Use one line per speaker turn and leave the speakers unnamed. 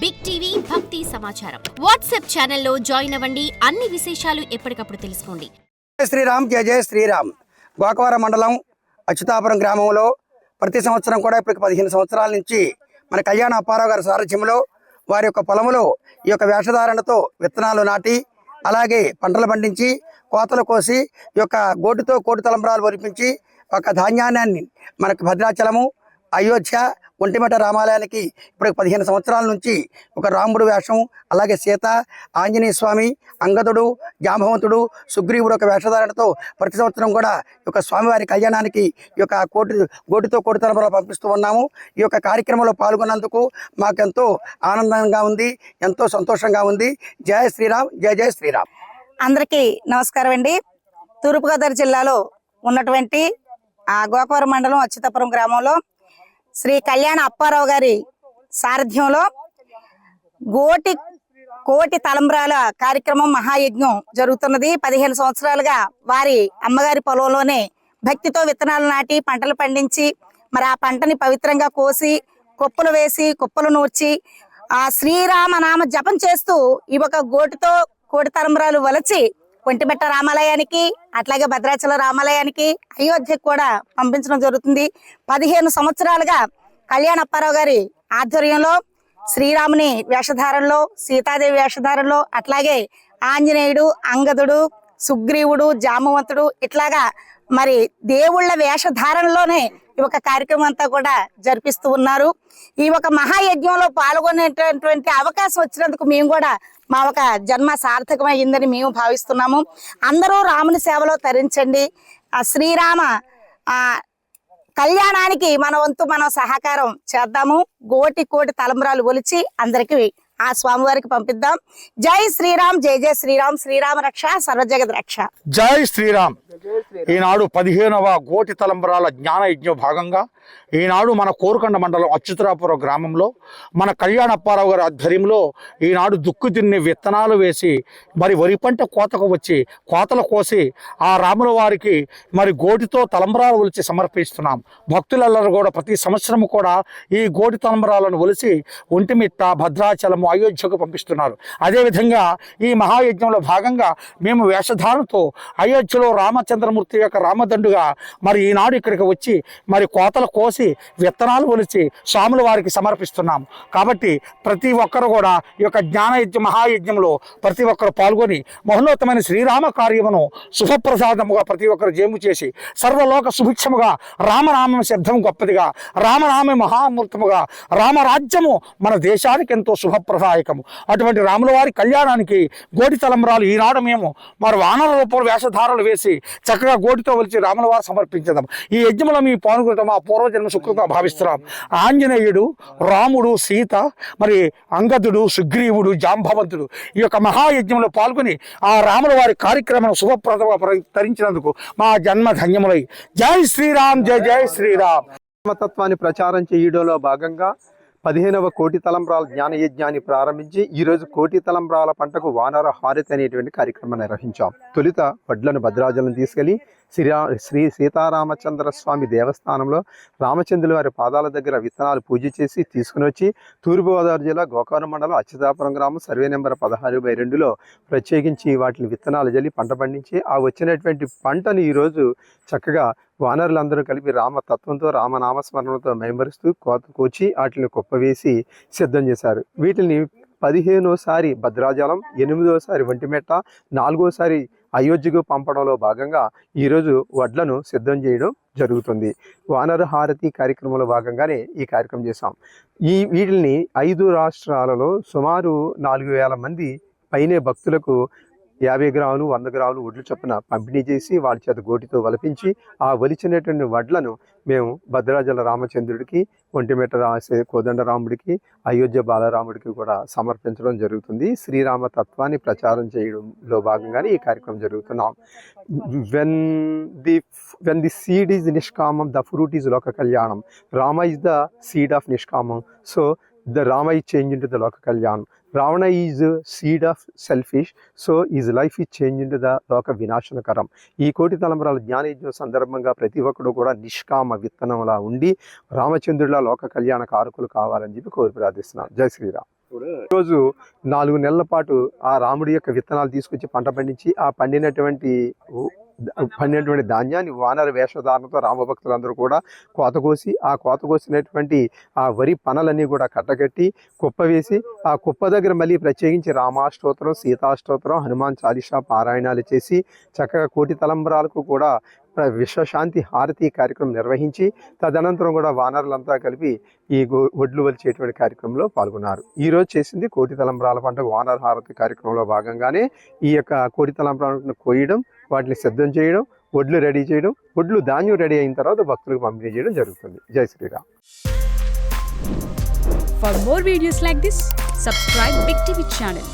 Big TV భక్తి సమాచారం WhatsApp ఛానల్లో జాయిన్ అవ్వండి. అన్ని విశేషాలు ఎప్పటికప్పుడు తెలుసుకోండి.
శ్రీరామ్ జయ జయ శ్రీరామ్. గోకవర మండలం అచ్యుతాపురం గ్రామంలో ప్రతి సంవత్సరం కూడా ఇప్పటికి పదిహేను సంవత్సరాల నుంచి మన కళ్యాణ అప్పారావు గారి సారథ్యంలో వారి యొక్క పొలములో ఈ యొక్క వేషధారణతో విత్తనాలు నాటి అలాగే పంటలు పండించి కోతలు కోసి ఈ యొక్క గోటుతో కోటు తలంబరాలు ఒరిపించి ఒక ధాన్యాన్ని మనకు భద్రాచలము అయోధ్య ఒంటిమట రామాలయానికి ఇప్పుడు పదిహేను సంవత్సరాల నుంచి ఒక రాముడు వేషం అలాగే సీత ఆంజనేయ స్వామి అంగదుడు జాంబవంతుడు సుగ్రీవుడు ఒక వేషధారణతో ప్రతి సంవత్సరం కూడా ఈ యొక్క స్వామివారి కళ్యాణానికి ఈ యొక్క కోటి గోటితో కోటి తలంబరాలు పంపిస్తూ ఉన్నాము. ఈ యొక్క కార్యక్రమంలో పాల్గొన్నందుకు మాకెంతో ఆనందంగా ఉంది ఎంతో సంతోషంగా ఉంది. జయ శ్రీరామ్ జయ జయ శ్రీరామ్.
అందరికీ నమస్కారం అండి. తూర్పుగోదావరి జిల్లాలో ఉన్నటువంటి ఆ గోకవరం మండలం అచ్యుతాపురం గ్రామంలో శ్రీ కళ్యాణ అప్పారావు గారి సారథ్యంలో గోటి కోటి తలంబ్రాల కార్యక్రమం మహాయజ్ఞం జరుగుతున్నది. పదిహేను సంవత్సరాలుగా వారి అమ్మగారి పొలంలోనే భక్తితో విత్తనాలు నాటి పంటలు పండించి మరి ఆ పంటని పవిత్రంగా కోసి కుప్పలు వేసి కుప్పలు నూర్చి ఆ శ్రీరామ నామ జపం చేస్తూ ఈ ఒక గోటితో కోటి తలంబ్రాలు వలచి ఒంటిమిట్ట రామాలయానికి అట్లాగే భద్రాచల రామాలయానికి అయోధ్యకు కూడా పంపించడం జరుగుతుంది. పదిహేను సంవత్సరాలుగా కళ్యాణ అప్పారావు గారి ఆధ్వర్యంలో శ్రీరాముని వేషధారంలో సీతాదేవి వేషధారంలో అట్లాగే ఆంజనేయుడు అంగదుడు సుగ్రీవుడు జామవంతుడు ఇట్లాగా మరి దేవుళ్ళ వేషధారణలోనే ఈ ఒక కార్యక్రమం అంతా కూడా జరిపిస్తూ ఉన్నారు. ఈ ఒక మహాయజ్ఞంలో పాల్గొనేటటువంటి అవకాశం వచ్చినందుకు మేము కూడా మా ఒక జన్మ సార్థకమైందని మేము భావిస్తున్నాము. అందరూ రాముని సేవలో తరించండి. ఆ శ్రీరామ కళ్యాణానికి మన వంతు మనం సహకారం చేద్దాము. గోటి కోటి తలంబరాలు ఒలిచి అందరికి ఆ స్వామివారికి పంపిద్దాం. జై శ్రీరామ్ జై జై శ్రీరామ్. శ్రీరామ రక్ష సర్వజగద్ రక్ష.
జై శ్రీరామ్. ఈనాడు పదిహేనవ గోటి తలంబరాల జ్ఞాన యజ్ఞ భాగంగా ఈనాడు మన కోరుకొండ మండలం అచ్యుతరాపురం గ్రామంలో మన కళ్యాణప్పారావు గారి ఆధ్వర్యంలో ఈనాడు దుక్కు తిన్ని విత్తనాలు వేసి మరి వరి పంట కోతకు వచ్చి కోతలు కోసి ఆ రాముల వారికి మరి గోటితో తలంబరాలు ఒలిచి సమర్పిస్తున్నాం. భక్తులందరూ కూడా ప్రతి సంవత్సరం కూడా ఈ గోటి తలంబరాలను ఒలిసి ఒంటిమిట్ట భద్రాచలము అయోధ్యకు పంపిస్తున్నారు. అదేవిధంగా ఈ మహాయజ్ఞంలో భాగంగా మేము వేషధారణతో అయోధ్యలో రామ రామచంద్రమూర్తి యొక్క రామదండుగా మరి ఈనాడు ఇక్కడికి వచ్చి మరి కోతలు కోసి విత్తనాలు ఒలిచి స్వాముల వారికి సమర్పిస్తున్నాం. కాబట్టి ప్రతి ఒక్కరు కూడా ఈ యొక్క జ్ఞానయజ్ఞ మహాయజ్ఞంలో ప్రతి ఒక్కరు పాల్గొని మహోన్నతమైన శ్రీరామ కార్యమును శుభప్రసాదముగా ప్రతి ఒక్కరు జేము చేసి సర్వలోక సుభిక్షముగా రామనామం శబ్దం గొప్పదిగా రామనామ మహామూర్తముగా రామరాజ్యము మన దేశానికి ఎంతో శుభప్రదాయకము. అటువంటి రాముల వారి కళ్యాణానికి గోడి తలంబరాలు ఈనాడు మేము మరి వానర రూపంలో వేషధారలు వేసి చక్కగా గోటితో వలిచి రాముల వారు సమర్పించదాం. ఈ యజ్ఞంలో మీ పాల్గొనడం మా పూర్వజన్మ సుఖంగా భావిస్తున్నాం. ఆంజనేయుడు రాముడు సీత మరి అంగదుడు సుగ్రీవుడు జాంబవంతుడు ఈ యొక్క మహాయజ్ఞంలో పాల్గొని ఆ రాముల వారి కార్యక్రమం శుభప్రదంగా తరించినందుకు మా జన్మ ధన్యములై. జై శ్రీరామ్ జై జై శ్రీరామ్.
తత్వాన్ని ప్రచారం చేయడంలో భాగంగా పదిహేనవ కోటి తలంబ్రాల జ్ఞాన యజ్ఞాన్ని ప్రారంభించి ఈరోజు కోటి తలంబ్రాల పంటకు వానర హారతి అనేటువంటి కార్యక్రమం నిర్వహించాం. తొలుత వడ్లను భద్రాజలం తీసుకెళ్ళి శ్రీరా శ్రీ సీతారామచంద్ర స్వామి దేవస్థానంలో రామచంద్రుల వారి పాదాల దగ్గర విత్తనాలు పూజ చేసి తీసుకుని వచ్చి తూర్పుగోదావరి జిల్లా గోకవరం మండలం అచ్యుతాపురం గ్రామం సర్వే నెంబర్ పదహారు బై రెండులో ప్రత్యేకించి వాటిని విత్తనాలు జల్లి పంట పండించి ఆ వచ్చినటువంటి పంటను ఈరోజు చక్కగా వానరులందరూ కలిపి రామతత్వంతో రామనామస్మరణతో మేంబరుస్తూ కోత కూర్చి వాటిని కుప్పవేసి సిద్ధం చేశారు. వీటిని పదిహేనోసారి భద్రాజలం ఎనిమిదోసారి ఒంటిమెట్ట నాలుగోసారి అయోధ్యకు పంపడంలో భాగంగా ఈరోజు వడ్లను సిద్ధం చేయడం జరుగుతుంది. వానర హారతి కార్యక్రమంలో భాగంగానే ఈ కార్యక్రమం చేశాం. ఈ వీటిని ఐదు రాష్ట్రాలలో సుమారు నాలుగు వేల మంది పైనే భక్తులకు యాభై గ్రాములు వంద గ్రాములు వడ్లు చొప్పున పంపిణీ చేసి వాళ్ళ చేత గోటితో వలపించి ఆ వలిచినటువంటి వడ్లను మేము భద్రాచల రామచంద్రుడికి ఒంటిమేట రాసే కోదండరాముడికి అయోధ్య బాలరాముడికి కూడా సమర్పించడం జరుగుతుంది. శ్రీరామ తత్వాన్ని ప్రచారం చేయడంలో భాగంగానే ఈ కార్యక్రమం జరుగుతున్నాం. When the when the seed is నిష్కామం the fruit is లోక కళ్యాణం. Rama is the seed of నిష్కామం. So the Rama is change into the లోక కళ్యాణం. Ravana is a seed of selfish, so his life is changed into the Loka ఈ కోటి తలంబరాల జ్ఞానయజ్ఞం సందర్భంగా ప్రతి ఒక్కడు కూడా నిష్కామ విత్తనంలా ఉండి రామచంద్రుల లోక కళ్యాణ కారకులు కావాలని చెప్పి కోరి ప్రార్థిస్తున్నాను జై శ్రీరామ్. రోజు నాలుగు నెలల పాటు ఆ రాముడి యొక్క విత్తనాలు తీసుకొచ్చి పంట పండించి ఆ పండినటువంటి పండినటువంటి ధాన్యాన్ని వానర వేషధారణతో రామభక్తులందరూ కూడా కోత కోసి ఆ కోత కోసినటువంటి ఆ వరి పనలన్నీ కూడా కట్టగట్టి కుప్ప వేసి ఆ కుప్ప దగ్గర మళ్ళీ ప్రత్యేకించి రామాష్టోత్తరం సీతాష్టోత్తరం హనుమాన్ చాలీసా పారాయణాలు చేసి చక్కగా కోటి తలంబరాలకు కూడా విశ్వశాంతి హారతి కార్యక్రమం నిర్వహించి తదనంతరం కూడా వానరులంతా కలిపి ఈ ఒడ్లు వలిచేటువంటి కార్యక్రమంలో పాల్గొన్నారు. ఈరోజు చేసింది కోటి పంట పండుగ వానర హారతి కార్యక్రమంలో భాగంగానే ఈ యొక్క కోటి తలంబరాలను కోయడం వాటిని సిద్ధం చేయడం ఒడ్లు రెడీ చేయడం ఒడ్లు ధాన్యం రెడీ అయిన తర్వాత భక్తులకు పంపిణీ చేయడం జరుగుతుంది. జై Sriram.
For more videos like this subscribe Big TV channel